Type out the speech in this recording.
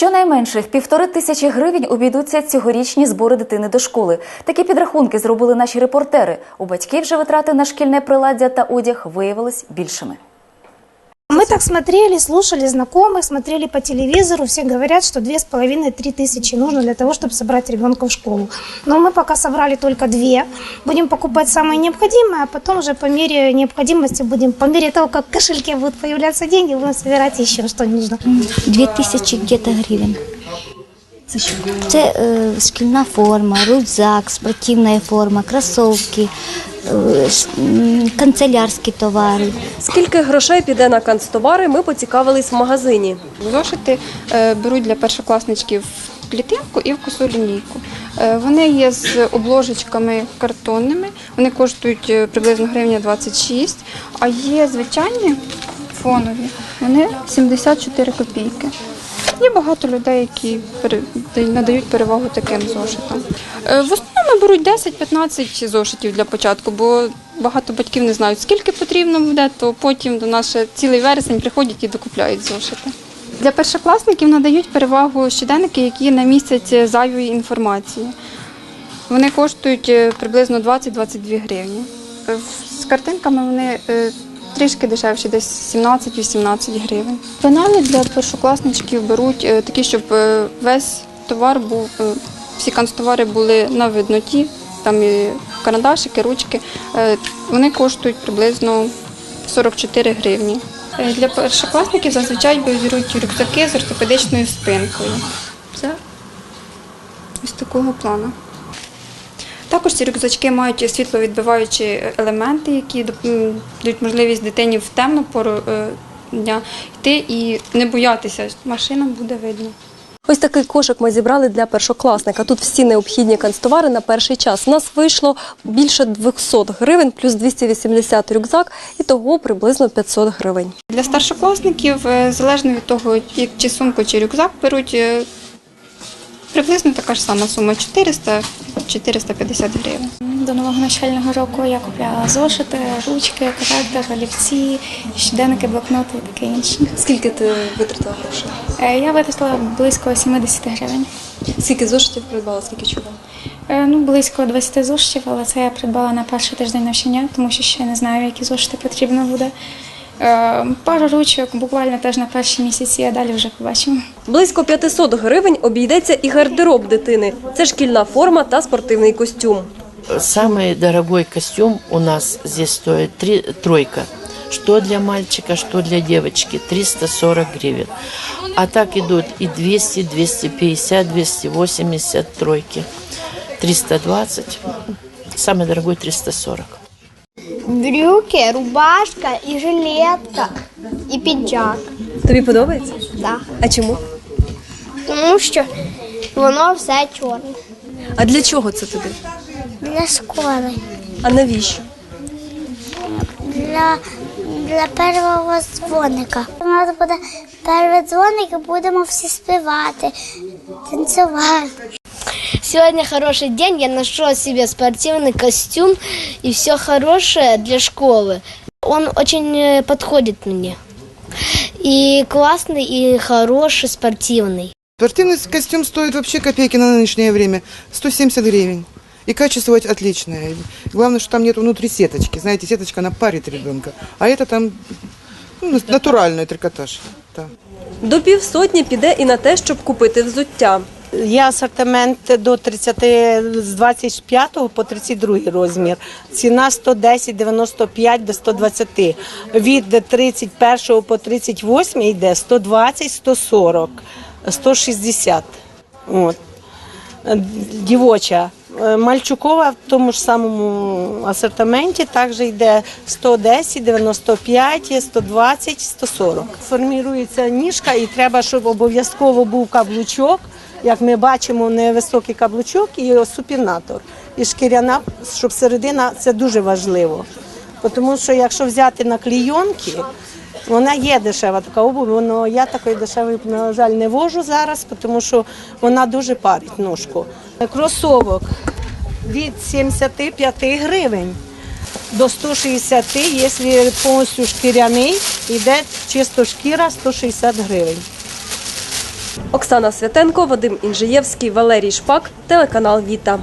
Щонайменше в півтори тисячі гривень обійдуться цьогорічні збори дитини до школи. Такі підрахунки зробили наші репортери. У батьків же витрати на шкільне приладдя та одяг виявились більшими Мы так смотрели, слушали знакомых, смотрели по телевизору. Все говорят, что две с половиной-три тысячи нужно для того, чтобы собрать ребенка в школу. Но мы пока собрали только две. Будем покупать самое необходимое, а потом уже по мере необходимости будем, по мере того, как в кошельке будут появляться деньги, будем собирать еще, что нужно. Дві тисячі где-то гривень. Це що? Це е, шкільна форма, рюкзак, спортивна форма, кросовки, е, ш- м, канцелярські товари. Скільки грошей піде на канцтовари, ми поцікавились в магазині. Зошити е, беруть для першокласничків клітинку і вкусу лінійку. Е, Вони є з обложечками картонними, вони коштують е, приблизно гривня 26, а є звичайні фонові, вони 74 копійки. Є багато людей, які надають перевагу таким зошитам. Е, В основному беруть 10-15 зошитів для початку, бо багато батьків не знають, скільки потрібно буде, то потім до нас цілий вересень приходять і докупляють зошити. Для першокласників надають перевагу щоденники, які на місяць зайвої інформації. Вони коштують е, приблизно 20-22 гривні. Е, З картинками вони трішки дешевші, десь 17-18 гривень. Пеналі для першокласничків беруть е, такі, щоб е, весь товар був, е, всі канцтовари були на видноті, там і карандашики, ручки. Вони коштують приблизно 44 гривні. Для першокласників зазвичай беруть рюкзаки з ортопедичною спинкою. Це ось такого плану. Також ці рюкзачки мають світловідбиваючі елементи, які дають можливість дитині в темну пору е, дня йти і не боятися, машина буде видно. Ось такий кошик ми зібрали для першокласника. Тут всі необхідні канцтовари на перший час. У нас вийшло більше 200 гривень, плюс 280 рюкзак, і того приблизно 500 гривень. Для старшокласників, е, залежно від того, як чи сумку, чи рюкзак беруть, е, приблизно така ж сама сума 400-450 гривень. До нового навчального року я купляла зошити, ручки, коректор, олівці, щоденники, блокноти і таке інше. Скільки ти витратила грошей? Е, Я витратила близько 70 гривень. Скільки зошитів придбала, скільки чого? Е, Ну, близько 20 зошитів, але це я придбала на перший тиждень навчання, тому що ще не знаю, які зошити потрібно буде. Е, Пару ручок буквально теж на перші місяці, а далі вже побачимо. Близько 500 гривень обійдеться і гардероб дитини. Це шкільна форма та спортивний костюм. Самый дорогой костюм у нас здесь стоит три, тройка. Что для мальчика, что для девочки. 340 гривен. А так идут и 200, 250, 280 тройки. 320. Самый дорогой 340. Брюки, рубашка і жилетка, і піджак. Тобі подобається? Да. А чому? Тому що воно все чорне. А для чого це тобі? Для школи, А навіщо? для, для першого дзвоника. У нас буде перший дзвоник і будемо всі співати, танцювати. Сегодня хороший день, я нашла себе спортивный костюм и все хорошее для школы. Он очень э, подходит мне. И классный, и хороший, спортивный. Спортивный костюм стоит вообще копейки на нынешнее время. 170 гривен. И качество отличное. Главное, что там нет внутри сеточки. Знаете, сеточка, она парит ребенка. А это там ну, натуральный трикотаж. Да. До півсотні піде і на те, щоб купити взуття. Є асортимент до 30, з 25 по 32 розмір. Ціна 110, 95 до 120. Від 31 по 38 йде 120, 140, 160. От. Дівоча. Е, Мальчукова в тому ж самому асортименті також йде 110, 95, 120, 140. Формірується ніжка і треба, щоб обов'язково був каблучок. Як ми бачимо, невисокий каблучок і супінатор. І шкіряна, щоб середина це дуже важливо. Тому що якщо взяти на клійонки, вона є дешева така обувь, але я такої дешевої, на жаль, не вожу зараз, тому що вона дуже парить ножку. Кросовок від 75 гривень до 160, якщо повністю шкіряний, йде чисто шкіра 160 гривень. Оксана Святенко, Вадим Інжиєвський, Валерій Шпак, телеканал Віта.